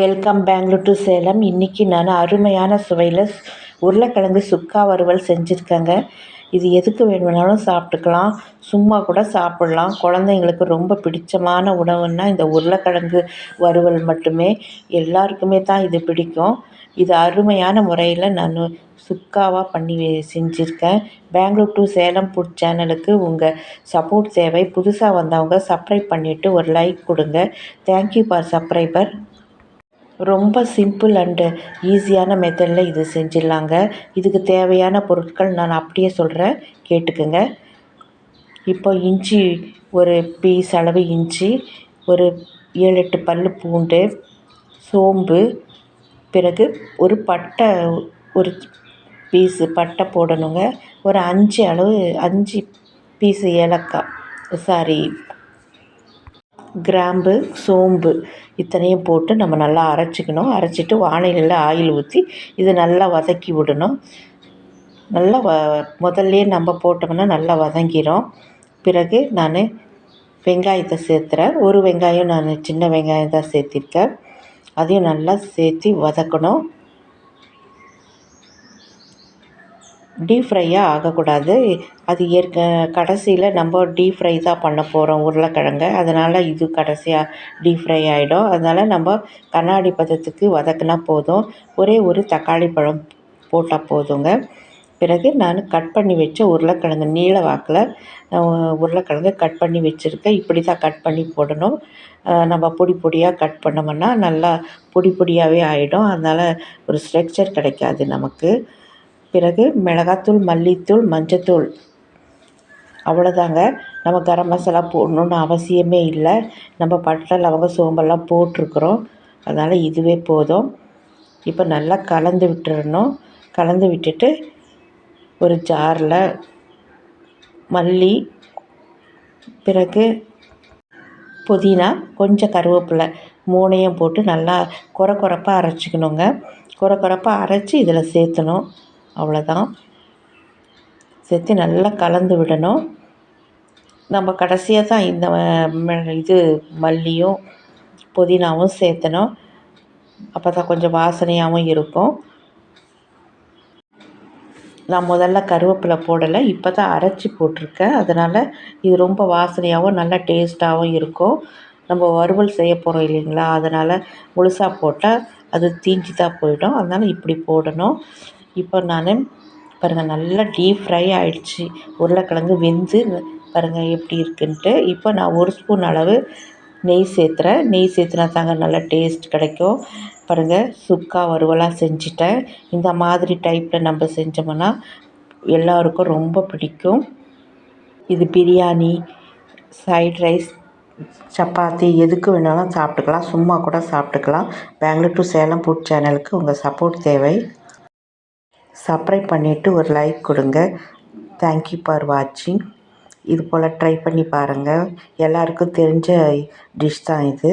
Welcome Bangalore to Salem. இன்றைக்கி நான் அருமையான சுவையில் உருளைக்கிழங்கு சுக்கா வறுவல் செஞ்சுருக்கேங்க. இது எதுக்கு வேணும்னாலும் சாப்பிட்டுக்கலாம். சும்மா கூட சாப்பிட்லாம். குழந்தைங்களுக்கு ரொம்ப பிடிச்சமான உணவுன்னா இந்த உருளைக்கிழங்கு வறுவல் மட்டுமே. எல்லாருக்குமே தான் இது பிடிக்கும். இது அருமையான முறையில் நான் சுக்காவாக பண்ணி செஞ்சுருக்கேன். பெங்களூர் டு சேலம் ஃபுட் சேனலுக்கு உங்கள் சப்போர்ட் தேவை. புதுசாக வந்தவங்க சப்ஸ்கிரைப் பண்ணிவிட்டு ஒரு லைக் கொடுங்க. தேங்க்யூ ஃபார் சப்ஸ்கிரைபர் ரொம்ப சிம்பிள் அண்டு ஈஸியான மெத்தடில் இது செஞ்சிடலாங்க. இதுக்கு தேவையான பொருட்கள் நான் அப்படியே சொல்கிறேன் கேட்டுக்கோங்க. இப்போ இஞ்சி ஒரு பீஸ் அளவு இஞ்சி ஒரு ஏழு எட்டு பல் பூண்டு சோம்பு பிறகு ஒரு பட்டை ஒரு பீஸு பட்டை போடணுங்க. ஒரு அஞ்சு அளவு அஞ்சு பீஸு ஏலக்காய் சாரி கிராம்பு சோம்பு இத்தனையும் போட்டு நம்ம நல்லா அரைச்சிக்கணும். அரைச்சிட்டு வானிலையில் ஆயில் ஊற்றி இதை நல்லா வதக்கி விடணும். நல்லா வ முதல்லையே நம்ம போட்டோம்னா நல்லா வதங்கிடும் பிறகு நான் வெங்காயத்தை சேர்த்துறேன். ஒரு வெங்காயம் நான் சின்ன வெங்காயம் தான் சேர்த்திருக்கேன். அதையும் நல்லா சேர்த்து வதக்கணும். டீப் ஃப்ரையாக ஆகக்கூடாது. அது ஏற்க கடைசியில் நம்ம டீப் ஃப்ரை தான் பண்ண போகிறோம் உருளைக்கிழங்க. அதனால் இது கடைசியாக டீப் ஃப்ரை ஆகிடும் அதனால் நம்ம கண்ணாடி பதத்துக்கு வதக்கினா போதும். ஒரே ஒரு தக்காளி பழம் போட்டால் போதுங்க. பிறகு நான் கட் பண்ணி வச்ச உருளைக்கிழங்கு நீள வாக்கில் உருளைக்கிழங்கு கட் பண்ணி வச்சுருக்கேன் இப்படி தான் கட் பண்ணி போடணும். நம்ம பொடி பொடியாக கட் பண்ணோம்னா நல்லா பொடி பொடியாகவே ஆகிடும் அதனால் ஒரு ஸ்ட்ரக்சர் கிடைக்காது நமக்கு. பிறகு மிளகாத்தூள் மல்லித்தூள் மஞ்சத்தூள். அவ்வளோதாங்க நம்ம கரம் மசாலா போடணுன்னு அவசியமே இல்லை. நம்ம பட்டை லவங்க சோம்பெல்லாம் போட்டிருக்குறோம். அதனால் இதுவே போதும். இப்போ நல்லா கலந்து விட்டுறணும். கலந்து விட்டுட்டு ஒரு ஜாரில் மல்லி பிறகு புதினா கொஞ்சம் கருவேப்பிலை மூணையும் போட்டு நல்லா குறை குறைப்பாக அரைச்சிக்கணுங்க. குறை குறைப்பாக அரைச்சி இதில் சேர்த்தணும். அவ்வளோதான் சேர்த்து நல்லா கலந்து விடணும். நம்ம கடைசியாக தான் இந்த இது மல்லியும் புதினாவும் சேர்த்தணும். அப்போ தான் கொஞ்சம் வாசனையாகவும் இருக்கும். நான் முதல்ல கருவேப்பிலை போடலை இப்போ தான் அரைச்சி போட்டிருக்கேன். அதனால் இது ரொம்ப வாசனையாகவும் நல்லா டேஸ்ட்டாகவும் இருக்கும். நம்ம வறுவல் செய்ய போகிறோம் இல்லைங்களா? அதனால் முழுசாக போட்டால் அது தீஞ்சு தான் போயிடும். அதனால் இப்படி போடணும். இப்போ நான் பாருங்கள் நல்லா டீப் ஃப்ரை ஆகிடுச்சி உருளைக்கிழங்கு வெந்து பாருங்கள் எப்படி இருக்குன்ட்டு. இப்போ நான் ஒரு ஸ்பூன் அளவு நெய் சேர்த்துறேன். நெய் சேர்த்துனா தாங்க நல்லா டேஸ்ட் கிடைக்கும். பாருங்கள் சுக்கா வறுவலாக செஞ்சுட்டேன். இந்த மாதிரி டைப்பில் நம்ம செஞ்சோம்னா எல்லோருக்கும் ரொம்ப பிடிக்கும். இது பிரியாணி ஃப்ரைட் ரைஸ் சப்பாத்தி எதுக்கு வேணாலும் சாப்பிட்டுக்கலாம். சும்மா கூட சாப்பிட்டுக்கலாம். பெங்களூர் டு சேலம் ஃபுட் சேனலுக்கு உங்கள் சப்போர்ட் தேவை. சப்ஸ்கிரைப் பண்ணிவிட்டு ஒரு லைக் கொடுங்க. தேங்க்யூ ஃபார் வாட்சிங் இது போல் ட்ரை பண்ணி பாருங்கள் எல்லாருக்கும் தெரிஞ்ச டிஷ் தான் இது.